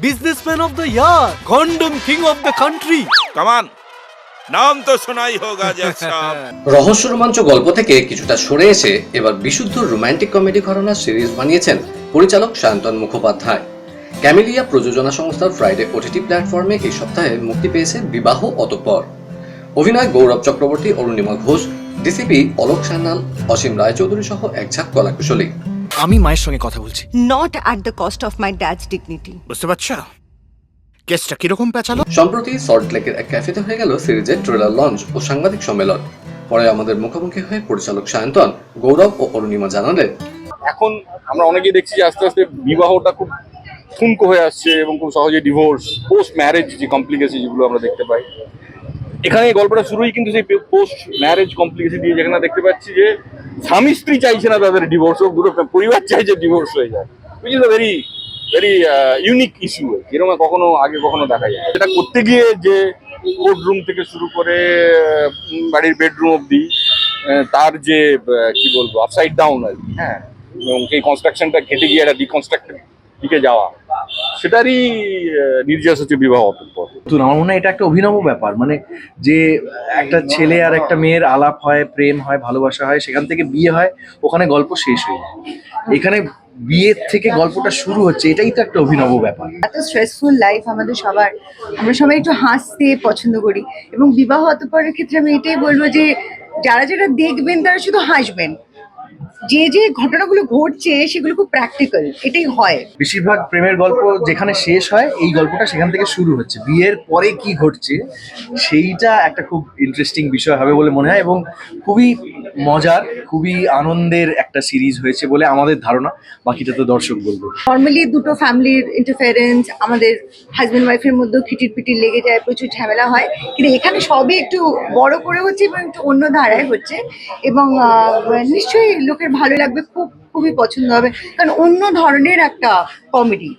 businessman of the year condom king of the country कमान नाम तो सुना ही होगा जज साहब রহস্য রোমাঞ্চ গল্প থেকে কিছুটা সরে এসে এবার বিশুদ্ধ রোমান্টিক কমেডি ঘটনার সিরিজ বানিয়েছেন পরিচালক সায়ন্তন মুখোপাধ্যায় ক্যামেলিয়া প্রযোজনা সংস্থার ফ্রাইডে ওটিটি প্ল্যাটফর্মে এই সপ্তাহে মুক্তি পেয়েছে বিবাহ অতঃপর অভিনয় গৌরব চক্রবর্তী অরুণিমা ঘোষ ডিসিপি অলোক সান্যাল অসীম রায়চৌধুরী সহ এক ঝাঁক কলাকুশলী আমি মায়ের সঙ্গে কথা বলছি। Not at the cost of my dad's dignity. বুঝতে পারছ? কেসটা কীরকম পেঁচালো? সম্প্রতি সল্টলেকের এক ক্যাফেতে হয়ে গেল সিরিজের ট্রেলার লঞ্চ ও সাংবাদিক সম্মেলন। পরে আমাদের মুখোমুখি হয়ে পরিচালক সায়ন্তন গৌরব ও অরুণিমা জানালেন। এখন আমরা অনেকেই দেখছি যে আস্তে আস্তে বিবাহটা খুব ঠুনকো হয়ে আসছে এবং খুব সহজে ডিভোর্স পোস্ট ম্যারেজ যে কমপ্লিকেসি যেগুলো আমরা দেখতে পাই। এখানে এই গল্পটা শুরুই কিন্তু সেই পোস্ট ম্যারেজ কমপ্লিকেসি দিয়ে যেখানে দেখতে পাচ্ছি যে স্বামী স্ত্রী চাইছে না তাদের ডিভোর্স হোক, দুটো পরিবার চাইছে ডিভোর্স হয়ে যায় which is a very very unique issue এরকম কখনো, আগে কখনো দেখা যায় সেটা করতে গিয়ে যে কোর্ট রুম থেকে শুরু করে বাড়ির বেডরুম অবধি তার যে কি বলব আপসাইড ডাউন আর কি হ্যাঁ? এবং এই কনস্ট্রাকশনটা ঘেটে গিয়ে একটা ডিকনস্ট্রাক্টেড দিকে যাওয়া। সেটারই নির্যাস হচ্ছে বিবাহ অতঃপর আমার মনে হয় এটা একটা অভিনব ব্যাপার। মানে যে একটা ছেলে আর একটা মেয়ের আলাপ হয় প্রেম হয় ভালোবাসা হয় সেখান থেকে বিয়ে হয় ওখানে গল্প শেষ হয়ে যায়। এখানে বিয়ের থেকে গল্পটা শুরু হচ্ছে এটাই তো একটা অভিনব ব্যাপার। এত স্ট্রেসফুল লাইফ আমাদের সবার। আমরা সবাই একটু হাসতে পছন্দ করি। এবং বিবাহ অতপরের ক্ষেত্রে আমি এটাই বলব যে যারা যারা দেখবেন তারা শুধু হাসবেন। যে যে ঘটনাগুলো ঘটছে সেগুলো খুব প্র্যাকটিক্যাল এটাই হয়। বেশিরভাগ প্রেমের গল্প যেখানে শেষ হয়, এই গল্পটা সেখান থেকে শুরু হচ্ছে। বিয়ের পরে কি ঘটছে, সেইটা একটা খুব ইন্টারেস্টিং বিষয় হবে বলে মনে হয় এবং খুবই মজার, খুবই আনন্দের একটা সিরিজ হয়েছে বলে আমাদের ধারণা। বাকিটা তো দর্শক বলবে। নর্মালি দুটো ফ্যামিলির ইন্টারফারেন্স আমাদের হাজব্যান্ড ওয়াইফের মধ্যেও খিটির পিটির লেগে যায়, প্রচুর ঝামেলা হয়। কিন্তু এখানে সবই একটু বড় করে হচ্ছে এবং একটু অন্য ধারায় হচ্ছে। এবং নিশ্চয়ই লোকের ভালো লাগবে, খুব, খুবই পছন্দ হবে। কারণ অন্য ধরনের একটা কমেডি